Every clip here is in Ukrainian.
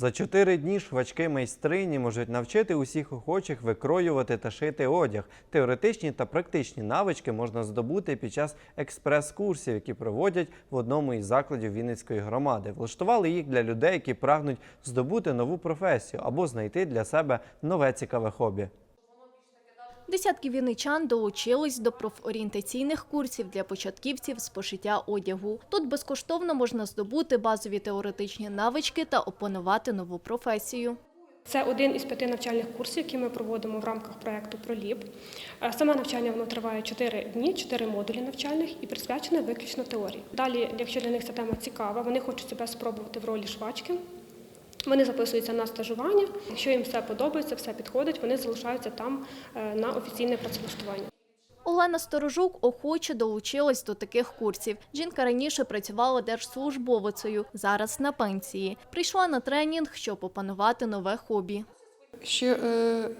За чотири дні швачки майстрині можуть навчити усіх охочих викроювати та шити одяг. Теоретичні та практичні навички можна здобути під час експрес-курсів, які проводять в одному із закладів Вінницької громади. Влаштували їх для людей, які прагнуть здобути нову професію або знайти для себе нове цікаве хобі. Десятки вінничан долучились до профорієнтаційних курсів для початківців з пошиття одягу. Тут безкоштовно можна здобути базові теоретичні навички та опанувати нову професію. Це один із п'яти навчальних курсів, які ми проводимо в рамках проєкту «Проліп». Е, Саме навчання воно триває 4 дні, 4 модулі навчальних і присвячене виключно теорії. Далі, якщо для них ця тема цікава, вони хочуть себе спробувати в ролі швачки. Вони записуються на стажування. Якщо їм все подобається, все підходить, вони залишаються там е, на офіційне працевлаштування. Олена Сторожук охоче долучилась до таких курсів. Жінка раніше працювала держслужбовицею, зараз на пенсії. Прийшла на тренінг, щоб опанувати нове хобі. Ще е,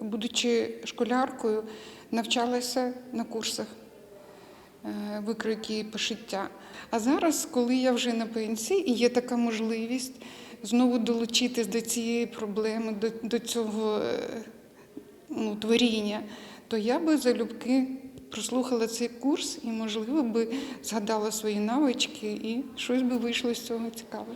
будучи школяркою, навчалася на курсах викройки і пошиття. А зараз, коли я вже на пенсії і є така можливість знову долучитись до цієї проблеми, до, до цього е, ну, творіння, то я би залюбки прослухала цей курс і, можливо, би згадала свої навички і щось би вийшло з цього цікаве.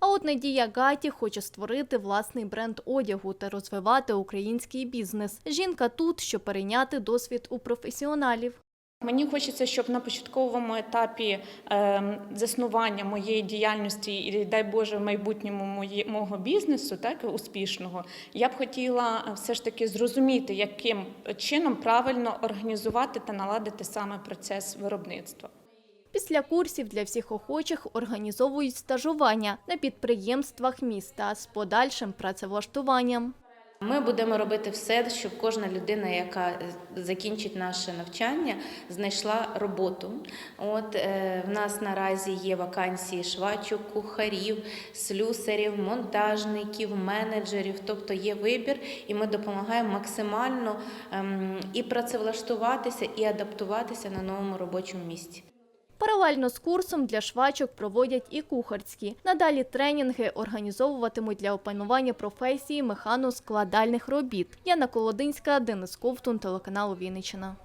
А от Надія Гаті хоче створити власний бренд одягу та розвивати український бізнес. Жінка тут, щоб перейняти досвід у професіоналів. Мені хочеться, щоб на початковому етапі е, заснування моєї діяльності і дай Боже в майбутньому мого бізнесу, так успішного, я б хотіла е, все ж таки зрозуміти, яким чином правильно організувати та наладити саме процес виробництва. Після курсів для всіх охочих організовують стажування на підприємствах міста з подальшим працевлаштуванням. Ми будемо робити все, щоб кожна людина, яка закінчить наше навчання, знайшла роботу. От е, в нас наразі є вакансії швачок, кухарів, слюсарів, монтажників, менеджерів. Тобто є вибір, і ми допомагаємо максимально ем, і працевлаштуватися, і адаптуватися на новому робочому місці. Паралельно з курсом для швачок проводять і кухарські. Надалі тренінги організовуватимуть для опанування професії механо-складальних робіт. Яна Колодинська, Денис Ковтун, телеканал Вінниччина.